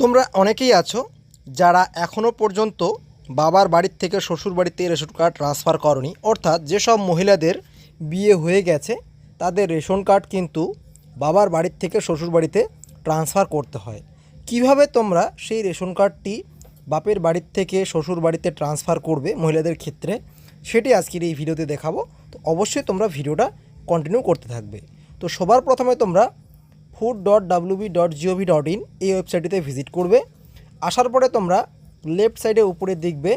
তোমরা অনেকেই আছো যারা এখনও পর্যন্ত বাবার বাড়ির থেকে শ্বশুর বাড়িতে রেশন কার্ড ট্রান্সফার করনি। অর্থাৎ যেসব মহিলাদের বিয়ে হয়ে গেছে, তাদের রেশন কার্ড কিন্তু বাবার বাড়ির থেকে শ্বশুর বাড়িতে ট্রান্সফার করতে হয়। কীভাবে তোমরা সেই রেশন কার্ডটি বাপের বাড়ির থেকে শ্বশুর বাড়িতে ট্রান্সফার করবে মহিলাদের ক্ষেত্রে, সেটি আজকের এই ভিডিওতে দেখাবো। তো অবশ্যই তোমরা ভিডিওটা কন্টিনিউ করতে থাকবে। তো সবার প্রথমে তোমরা food dot WB dot GOV dot in এই ওয়েবসাইটটিতে ভিজিট করবে। আসার পরে তোমরা লেফট সাইডে উপরে দেখবে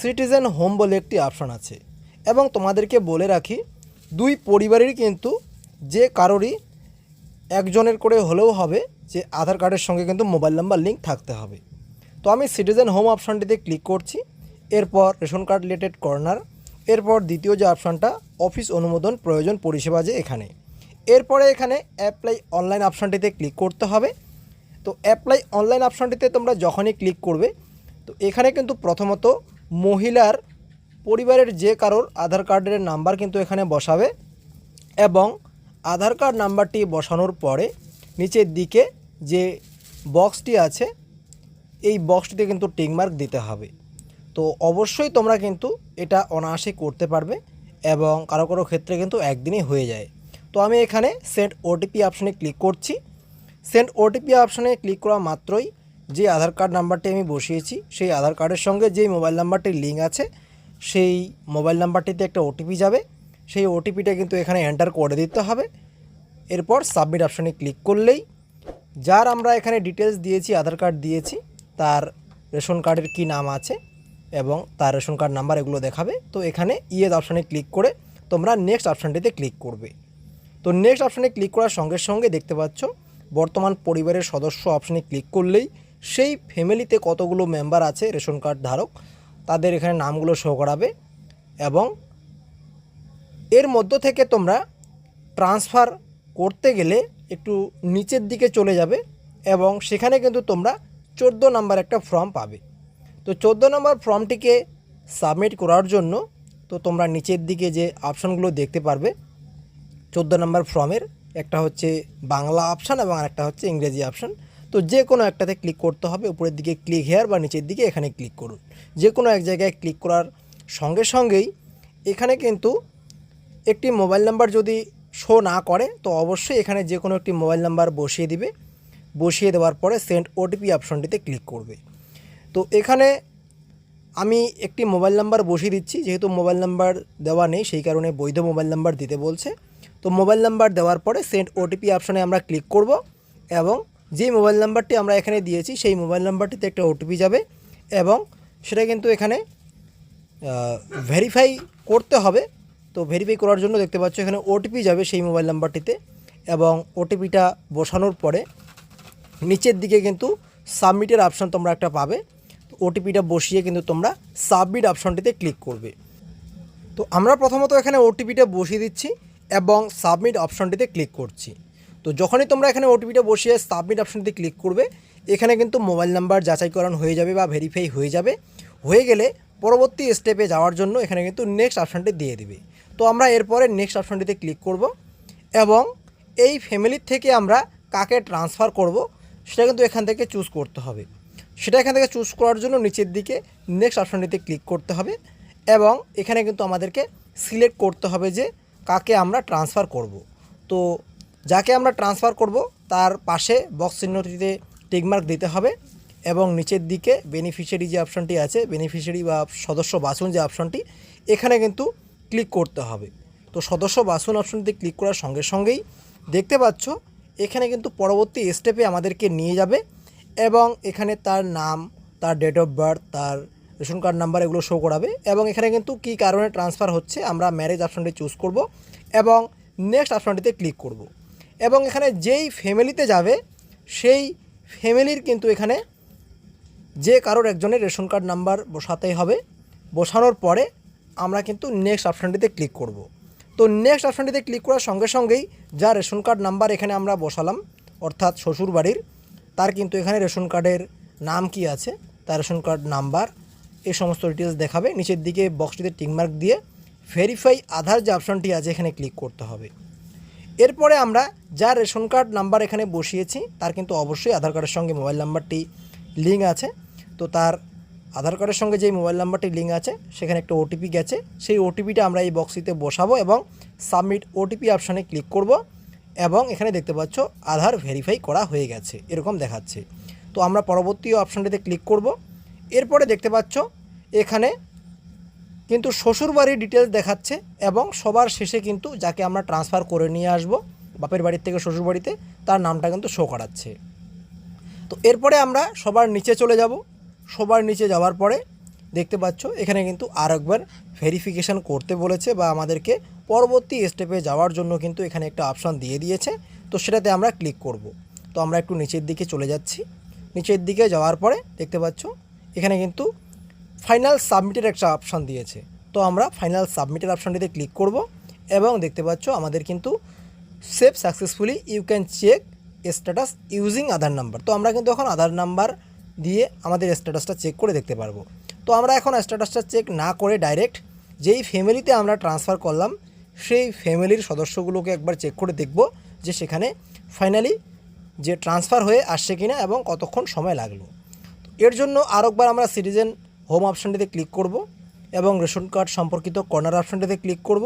সিটিজেন হোম বলে একটি অপশান আছে। এবং তোমাদেরকে বলে রাখি, দুই পরিবারেরই কিন্তু যে কারোরই একজনের করে হলেও হবে, যে আধার কার্ডের সঙ্গে কিন্তু মোবাইল নাম্বার লিঙ্ক থাকতে হবে। তো আমি সিটিজেন হোম অপশানটিতে ক্লিক করছি, এরপর রেশন কার্ড রিলেটেড কর্নার এরপর দ্বিতীয় যে অপশানটা অফিস অনুমোদন প্রয়োজন পরিষেবা যে এখানে। এরপরে এখানে অ্যাপ্লাই অনলাইন অপশানটিতে ক্লিক করতে হবে। তো অ্যাপ্লাই অনলাইন অপশানটিতে তোমরা যখনই ক্লিক করবে, তো এখানে কিন্তু প্রথমত মহিলার পরিবারের যে কারোর আধার কার্ডের নাম্বার কিন্তু এখানে বসাবে এবং আধার কার্ড নাম্বারটি বসানোর পরে নিচের দিকে যে বক্সটি আছে, এই বক্সটিতে কিন্তু টিকমার্ক দিতে হবে। তো অবশ্যই তোমরা কিন্তু এটা অনায়াসে করতে পারবে এবং কারও কারও ক্ষেত্রে কিন্তু একদিনই হয়ে যায়। তো আমি এখানে সেন্ড ওটিপি অপশানে ক্লিক করছি। সেন্ড ওটিপি অপশানে ক্লিক করা মাত্রই যে আধার কার্ড নাম্বারটি আমি বসিয়েছি, সেই আধার কার্ডের সঙ্গে যেই মোবাইল নাম্বারটির লিঙ্ক আছে, সেই মোবাইল নাম্বারটিতে একটা ওটিপি যাবে। সেই ওটিপিটা কিন্তু এখানে এন্টার করে দিতে হবে। এরপর সাবমিট অপশানে ক্লিক করলেই যার আমরা এখানে ডিটেলস দিয়েছি, আধার কার্ড দিয়েছি, তার রেশন কার্ডের কি নাম আছে এবং তার রেশন কার্ড নাম্বার এগুলো দেখাবে। তো এখানে ইয়েস অপশানে ক্লিক করে তোমরা নেক্সট অপশানটিতে ক্লিক করবে। তো নেক্সট অপশানে ক্লিক করার সঙ্গে সঙ্গে দেখতে পাচ্ছ, বর্তমান পরিবারের সদস্য অপশানে ক্লিক করলেই সেই ফ্যামিলিতে কতগুলো মেম্বার আছে রেশন কার্ড ধারক, তাদের এখানে নামগুলো শো করাবে এবং এর মধ্য থেকে তোমরা ট্রান্সফার করতে গেলে একটু নিচের দিকে চলে যাবে এবং সেখানে কিন্তু তোমরা চোদ্দ নাম্বার একটা ফর্ম পাবে। তো চোদ্দ নম্বর ফর্মটিকে সাবমিট করার জন্য তো তোমরা নিচের দিকে যে অপশানগুলো দেখতে পারবে চোদ্দ নম্বর ফর্মের একটা হচ্ছে বাংলা অপশান এবং আরেকটা হচ্ছে ইংরেজি অপশান তো যে কোনো একটাতে ক্লিক করতে হবে, উপরের দিকে ক্লিক হেয়ার বা নিচের দিকে এখানে ক্লিক করুন। যে কোনো এক জায়গায় ক্লিক করার সঙ্গে সঙ্গেই এখানে কিন্তু একটি মোবাইল নাম্বার যদি শো না করে, তো অবশ্যই এখানে যে কোনো একটি মোবাইল নাম্বার বসিয়ে দিবে। বসিয়ে দেওয়ার পরে সেন্ড ওটিপি অপশনটিতে ক্লিক করবে। তো এখানে আমি একটি মোবাইল নাম্বার বসিয়ে দিচ্ছি, যেহেতু মোবাইল নাম্বার দেওয়া নেই, সেই কারণে বৈধ মোবাইল নাম্বার দিতে বলছে। তো মোবাইল নাম্বার দেওয়ার পরে সেন্ড ওটিপি অপশানে আমরা ক্লিক করব এবং যে মোবাইল নাম্বারটি আমরা এখানে দিয়েছি, সেই মোবাইল নাম্বারটিতে একটা ওটিপি যাবে এবং সেটা কিন্তু এখানে ভেরিফাই করতে হবে। তো ভেরিফাই করার জন্য দেখতে পাচ্ছ এখানে ওটিপি যাবে সেই মোবাইল নাম্বারটিতে এবং ওটিপিটা বসানোর পরে নিচের দিকে কিন্তু সাবমিটের অপশান তোমরা একটা পাবে। তো ওটিপিটা বসিয়ে কিন্তু তোমরা সাবমিট অপশানটিতে ক্লিক করবে। তো আমরা প্রথমত এখানে ওটিপিটা বসিয়ে দিচ্ছি। এবং সাবমিট অপশানটিতে ক্লিক করছি। তো যখনই তোমরা এখানে ওটিপিটা বসিয়ে সাবমিট অপশানটিতে ক্লিক করবে, এখানে কিন্তু মোবাইল নাম্বার যাচাইকরণ হয়ে যাবে বা ভেরিফাই হয়ে যাবে। হয়ে গেলে পরবর্তী স্টেপে যাওয়ার জন্য এখানে কিন্তু নেক্সট অপশানটি দিয়ে দিবে। তো আমরা এরপরে নেক্সট অপশানটিতে ক্লিক করব এবং এই ফ্যামিলির থেকে আমরা কাকে ট্রান্সফার করব, সেটা কিন্তু এখান থেকে চুজ করতে হবে। সেটা এখান থেকে চুজ করার জন্য নিচের দিকে নেক্সট অপশানটিতে ক্লিক করতে হবে এবং এখানে কিন্তু আমাদেরকে সিলেক্ট করতে হবে যে কাকে আমরা ট্রান্সফার করব। তো যাকে আমরা ট্রান্সফার করব, তার পাশে বক্স চিহ্নটিতে টিকমার্ক দিতে হবে এবং নিচের দিকে বেনিফিশিয়ারি যে অপশানটি আছে বেনিফিশিয়ারি বা সদস্য বাছুন যে অপশানটি এখানে কিন্তু ক্লিক করতে হবে। তো সদস্য বাছুন অপশানটিতে ক্লিক করার সঙ্গে সঙ্গেই দেখতে পাচ্ছ, এখানে কিন্তু পরবর্তী স্টেপে আমাদেরকে নিয়ে যাবে এবং এখানে তার নাম, তার ডেট অফ বার্থ তার রেশন কার্ড নাম্বার এগুলো শো করাবে এবং এখানে কিন্তু কী কারণে ট্রান্সফার হচ্ছে আমরা ম্যারেজ অপশানটি চুজ করব এবং নেক্সট অপশানটিতে ক্লিক করব। এবং এখানে যেই ফ্যামিলিতে যাবে, সেই ফ্যামিলির কিন্তু এখানে যে কারোর একজনের রেশন কার্ড নাম্বার বসাতেই হবে। বসানোর পরে আমরা কিন্তু নেক্সট অপশানটিতে ক্লিক করব। তো নেক্সট অপশানটিতে ক্লিক করার সঙ্গে সঙ্গেই যা রেশন কার্ড নাম্বার এখানে আমরা বসালাম, অর্থাৎ শ্বশুর বাড়ির তার কিন্তু এখানে রেশন কার্ডের নাম কি আছে? তার রেশন কার্ড নাম্বার এই সমস্ত ডিটেলস দেখাবে। নিচের দিকে বক্সটিতে টিকমার্ক দিয়ে ভেরিফাই আধার যে অপশানটি আছে, এখানে ক্লিক করতে হবে। এরপরে আমরা যা রেশন কার্ড নাম্বার এখানে বসিয়েছি, তার কিন্তু অবশ্যই আধার কার্ডের সঙ্গে মোবাইল নাম্বারটি লিঙ্ক আছে। তো তার আধার কার্ডের সঙ্গে যেই মোবাইল নাম্বারটি লিঙ্ক আছে, সেখানে একটা ওটিপি গেছে। সেই ওটিপিটা আমরা এই বক্সটিতে বসাবো এবং সাবমিট ওটিপি অপশানে ক্লিক করব এবং এখানে দেখতে পাচ্ছ আধার ভেরিফাই করা হয়ে গেছে। এরকম দেখাচ্ছে। তো আমরা পরবর্তী অপশানটিতে ক্লিক করব। এরপরে দেখতে পাচ্ছ এখানে কিন্তু শ্বশুরবাড়ির ডিটেলস দেখাচ্ছে এবং সবার শেষে কিন্তু যাকে আমরা ট্রান্সফার করে নিয়ে আসব বাপের বাড়ির থেকে শ্বশুরবাড়িতে, তার নামটা কিন্তু শো করাচ্ছে। তো এরপরে আমরা সবার নিচে চলে যাব। সবার নিচে যাওয়ার পরে দেখতে পাচ্ছ এখানে কিন্তু আর একবার ভেরিফিকেশান করতে বলেছে বা আমাদেরকে পরবর্তী স্টেপে যাওয়ার জন্য কিন্তু এখানে একটা অপশান দিয়ে দিয়েছে। তো সেটাতে আমরা ক্লিক করব। তো আমরা একটু নিচের দিকে চলে যাচ্ছি। নিচের দিকে যাওয়ার পরে দেখতে পাচ্ছ এখানে কিন্তু ফাইনাল সাবমিটের একটা অপশান দিয়েছে। তো আমরা ফাইনাল সাবমিটের অপশানটিতে ক্লিক করব এবং দেখতে পাচ্ছ আমাদের কিন্তু save successfully you can check status using Aadhaar number তো আমরা কিন্তু এখন আধার নাম্বার দিয়ে আমাদের স্ট্যাটাসটা চেক করে দেখতে পারব। তো আমরা এখন স্ট্যাটাসটা চেক না করে ডাইরেক্ট যেই ফ্যামিলিতে আমরা ট্রান্সফার করলাম, সেই ফ্যামিলির সদস্যগুলোকে একবার চেক করে দেখব যে সেখানে ফাইনালি যে ট্রান্সফার হয়ে আসছে কিনা এবং কতক্ষণ সময় লাগল। এর জন্য আরেকবার আমরা সিটিজেন হোম অপশানটিতে ক্লিক করব এবং রেশন কার্ড সম্পর্কিত কর্নার অপশানটিতে ক্লিক করব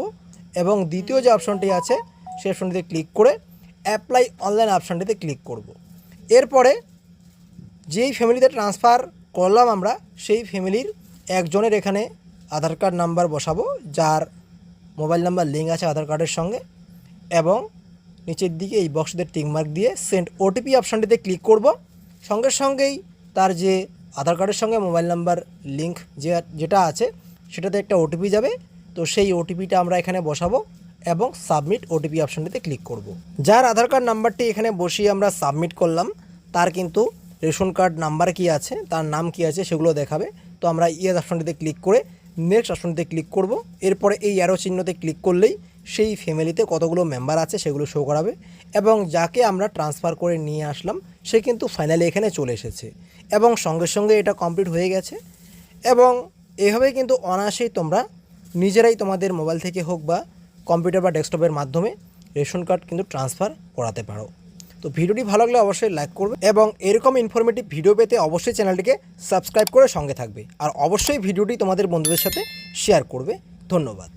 এবং দ্বিতীয় যে অপশানটি আছে, সেই অপশানটিতে ক্লিক করে অ্যাপ্লাই অনলাইন অপশানটিতে ক্লিক করব। এরপরে যেই ফ্যামিলিতে ট্রান্সফার করলাম আমরা, সেই ফ্যামিলির একজনের এখানে আধার কার্ড নাম্বার বসাবো, যার মোবাইল নাম্বার লিঙ্ক আছে আধার কার্ডের সঙ্গে এবং নিচের দিকে এই বক্সদের টিকমার্ক দিয়ে সেন্ড ওটিপি অপশানটিতে ক্লিক করব। সঙ্গে সঙ্গেই তার যে আধার কার্ডের সঙ্গে মোবাইল নাম্বার লিঙ্ক যে, যেটা আছে, সেটাতে একটা ওটিপি যাবে। তো সেই ওটিপিটা আমরা এখানে বসাবো এবং সাবমিট ওটিপি অপশানটিতে ক্লিক করব। যার আধার কার্ড নাম্বারটি এখানে বসিয়ে আমরা সাবমিট করলাম, তার কিন্তু রেশন কার্ড নাম্বার কি আছে, তার নাম কি আছে সেগুলো দেখাবে। তো আমরা ইয়েস অপশানটিতে ক্লিক করে নেক্সট অপশানটিতে ক্লিক করব। এরপরে এই অ্যারো চিহ্নতে ক্লিক করলেই সেই ফ্যামিলিতে কতগুলো মেম্বার আছে সেগুলো শো করাবে এবং যাকে আমরা ট্রান্সফার করে নিয়ে আসলাম, সে কিন্তু ফাইনালি এখানে চলে এসেছে। এবং সঙ্গে সঙ্গে এটা কমপ্লিট হয়ে গেছে। এবং এভাবেই কিন্তু অনায়াসেই তোমরা নিজেরাই তোমাদের মোবাইল থেকে হোক বা কম্পিউটার বা ডেস্কটপের মাধ্যমে রেশন কার্ড কিন্তু ট্রান্সফার করাতে পারো। তো ভিডিওটি ভালো লাগলে অবশ্যই লাইক করবে এবং এরকম ইনফরমেটিভ ভিডিও পেতে অবশ্যই চ্যানেলটিকে সাবস্ক্রাইব করে সঙ্গে থাকবে। আর অবশ্যই ভিডিওটি তোমাদের বন্ধুদের সাথে শেয়ার করবে। ধন্যবাদ।